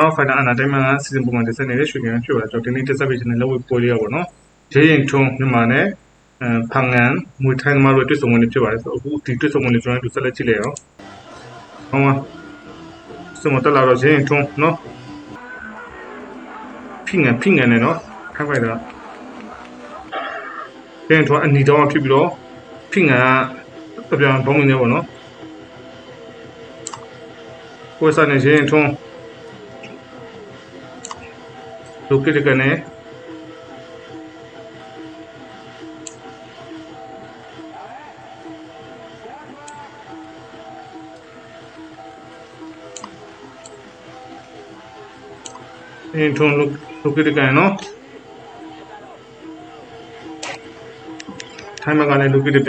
တော့ Fighter Entertainment က season ပုံမှန်တက်ဆက်နေတဲ့ရွှေကံဖြစ်ပါတော့ကျွန်တော်ဒီနေ့တက်ဆက်ပေးခြင်းနဲ့လောက်ဝေပွဲလေးရပါတော့။ရေရင်ထုံးမြန်မာနဲ့အဲဖန်ငန်မွေထိုင်းသမားတို့တွေ့ဆုံဝင်နေဖြစ်ပါတယ်ဆိုတော့အခုဒီတွေ့ဆုံဝင်နေကျွန်တော်တို့ဆက်လက်ကြည့်လိုက်အောင်။ဟောမှာစမတက်လာတော့ရေရင်ထုံးနော်ဖိငန်ဖိငန်နဲ့နော်ခိုင်းပိုက်တာရေရင်ထုံးအနီတော့ဖြစ်ပြီးတော့ဖိငန်ကပြန်ဘုံနေပေါ့နော်။ကိုယ်စားနေရေရင်ထုံး लोकेट करने इन ठोन लोकेट करने नो टाइम लगाने लोकेट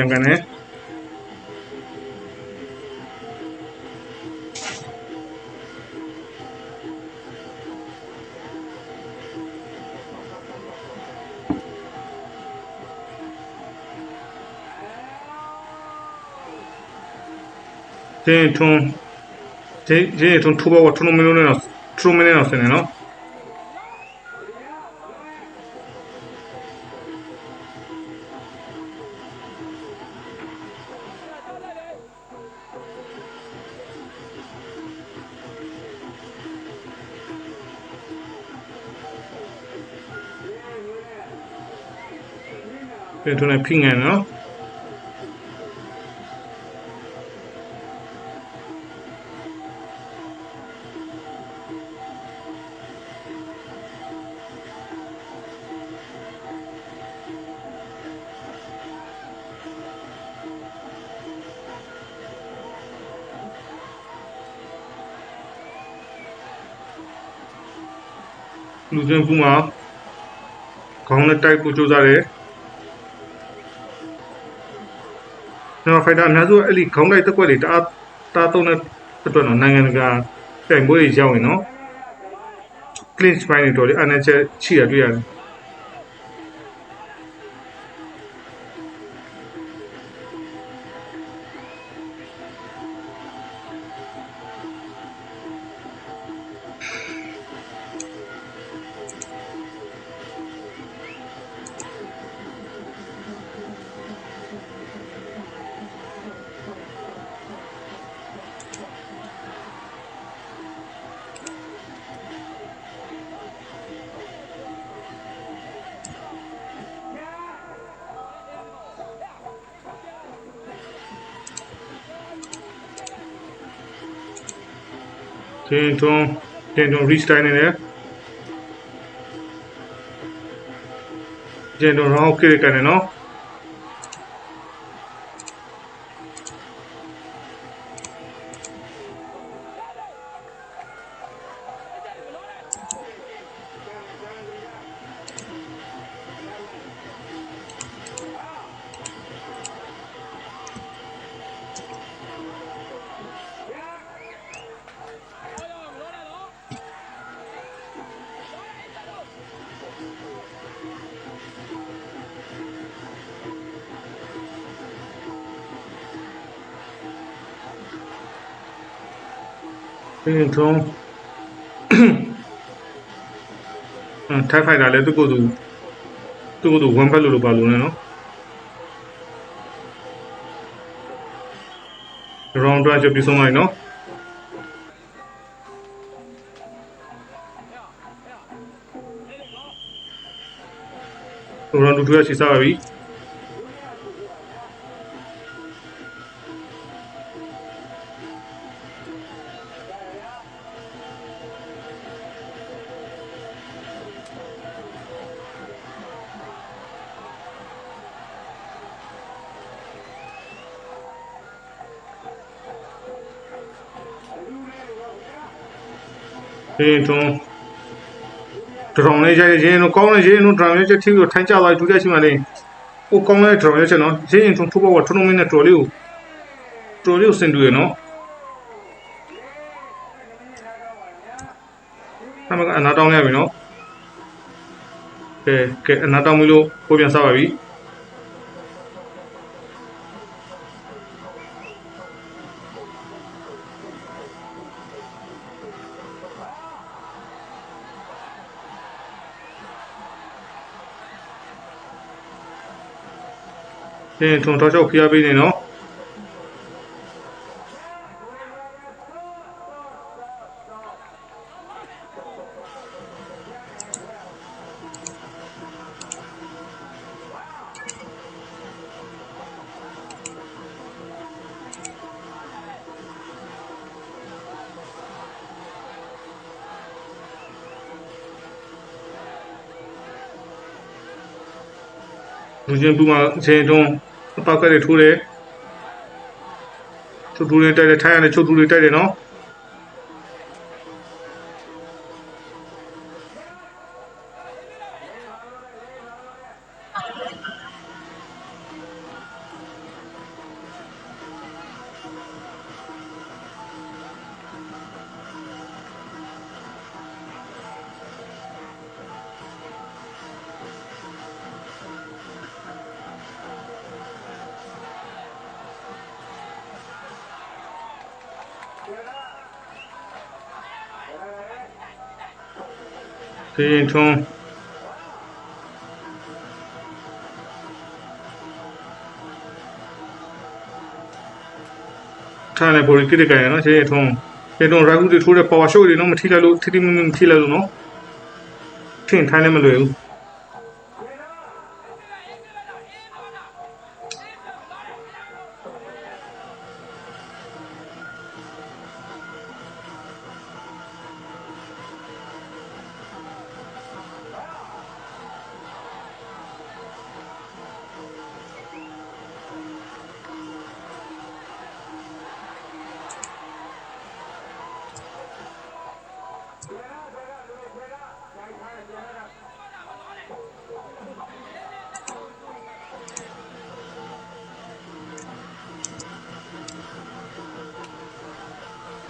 တင်းထွန်းဒီဒီထွန်းထိုးဘောကထွန်းမင်းလုံးနဲ့တော့ထွန်းမင်းနဲ့တော့ဆင်းနေနော်ပြန်ထွန်းလိုက်ဖိငန်နော် လူချင်းကူမှာခေါင်းနဲ့တိုက်ဖို့ကြိုးစားတယ်ကျွန်တော်ဖိုက်တာအများစုအဲ့ဒီခေါင်းတိုက်တက်ွက်တွေတအားတားသုံးတဲ့အတွက်တော့နိုင်ငံတကာပြိုင်ပွဲတွေရောက်ရင်နော် clinch ပိုင်းတွေတော့လေအနေချက်ရှိရတွေ့ရတယ် တင်ထုံးတင်ထုံး reach time နေတယ်တင်ထုံး round kick ကနေနော် တင်ထုံးထိုက်ဖိုက်တာလည်းသူ့ကိုယ်သူသူ့ကိုယ်သူဝမ်ဖက်လို့လို့ပါလို့ねနော် round 2ချက်ပြီးဆုံးလိုက်နော် round 2ရရှိစားပါပြီ တင်ထုံးဒရောင်လေးရိုက်ရင်တော့ကောင်းလေရင်တော့ဒရောင်လေးချက်ထိပြီးထိုင်းကြသွားဒုတိယရှိမှလေဟိုကောင်းလေဒရောင်လေးချက်နော်ရင်ထုံးထိုးဘောကထုံးမင်းနဲ့တော်လေးကိုတော်လေးကိုစင်တူရနော်အမကအနာတောင်းရပြီနော်ကဲကဲအနာတောင်းပြီလို့ကိုပြန်စားပါပြီ ရှင်းထုံတော့ချောက်ဖိအားပေးနေနော်လူချင်းပူမှာအချိန်တုံးအ ပောက်ကလေးထိုးတယ်ချုပ်တူလေးတိုက်တယ်ထိုင်းရတဲ့ချုပ်တူလေးတိုက်တယ်နော် ဖေးရင်ထုံးထားနေပေါ်ကိတကရနော်ရှင်းထုံးရှင်းထုံးရာဂူတွေထိုးတဲ့ power shot တွေနော်မထိလိုက်လို့ထိထိမမမထိလိုက်လို့နော်ထင်ထိုင်းလည်းမလွယ်ဘူး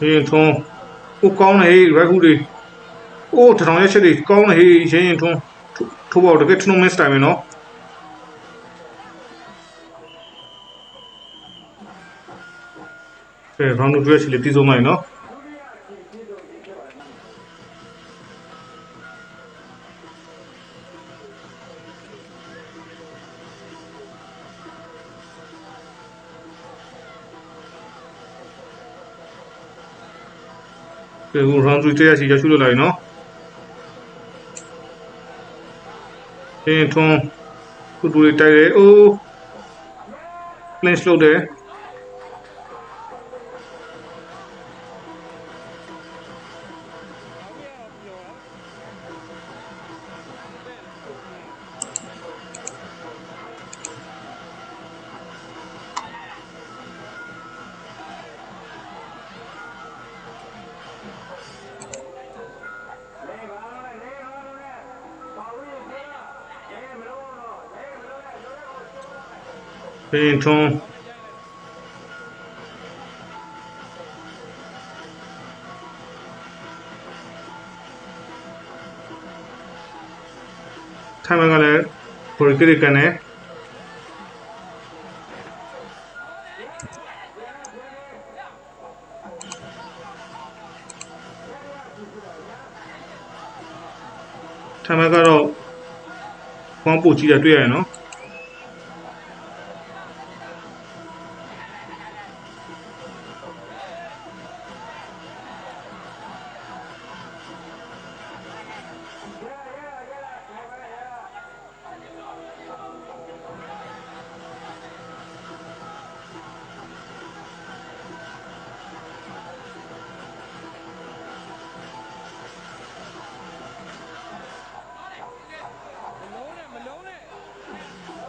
ရင်ထုံးဟိုကောင်းတယ်ရာဂူတွေအိုးထောင်ရက်ချက်တွေကောင်းတယ်ဟေးရှင်းရင်ထုံးထိုးပေါ့တကယ်ထုံးမစ်စတိုင်ပဲနော်ကဲ round 2ချက်လေးပြီးဆုံးလိုက်နော် ကဲဟို round 3တရားစီရရှိလို့လိုက်နော်အင်းထုံးခုတူလေးတိုက်တယ်အိုး clinch လုပ်တယ် အင်းထုံးထိုင်မကလည်းပေါ်ကိရကန်နဲ့ထိုင်မကတော့ဖုန်းပို့ကြည့်ရတွေ့ရတယ်နော်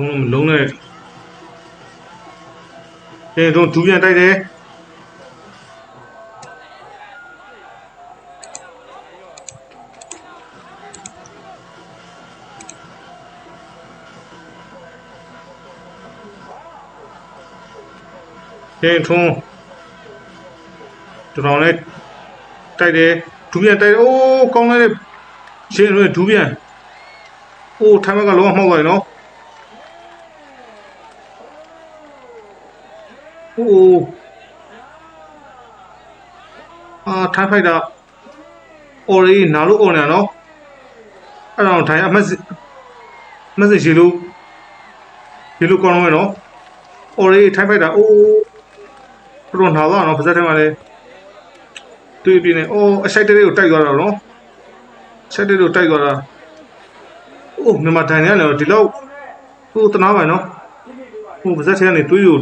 ဘုံလုံးမလုံးနဲ့အဲတော့ဒူပြန်တိုက်တယ်ကဲထုံးတော်နဲ့တိုက်တယ်ဒူပြန်တိုက်တယ်အိုးကောင်းလိုက်တယ်ရှင်းလို့ဒူပြန်အိုးထိုင်မကလုံးဝမှောက်သွားတယ်နော် โอ้အာထိုင်းဖိုက်တာအော်ရီနာလို့အော်နေနော်အဲ့တော့ထိုင်းအမက်စစ်မက်စစ်ရေလို့ရေလို့ကောင်းတော့နော်အော်ရေးထိုင်းဖိုက်တာအိုးတော်နာတော့နော်ပါဇက်ထဲမှာလေတွေ့ပြင်းနေအော်အဆိုင်တဲလေးကိုတိုက်သွားတာနော်ဆိုင်တဲလေးကိုတိုက်သွားတာအိုးမြန်မာတိုင်နေရတယ်ဒီလောက်ဟိုတနာပါနော်ဟိုပါဇက်ထဲကနေတွေးယူ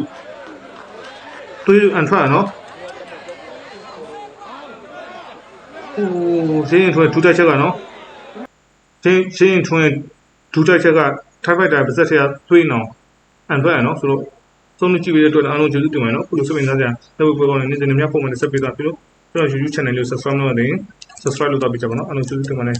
တွေးယူအန်ထွက်နော်ဟိုဈေးရင်ထွက်ဒူးတိုက်ချက်ကနော်ဈေးဈေးရင်ထွန်းဒူးတိုက်ချက်ကထိုင်းဖိုက်တာပါဇက်ထဲကတွေးနော်အန်ထွက်ရနော်ဆိုတော့ဆုံးဖြတ်ကြည့်ပြီးတဲ့အတွက်အားလုံးကျေးဇူးတင်ပါတယ်နော်ခုလိုစိတ်ဝင်စားကြတဲ့ဝေပွဲကောင်းတဲ့နေ့စဉ်များပုံမှန်နဲ့ဆက်ပြီးသားပြုလို့ကျွန်တော် YouTube channel လေးကို subscribe လုပ်နေရင် subscribe လုပ်တော့ပြကြပါနော်အားလုံးကျေးဇူးတင်ပါတယ်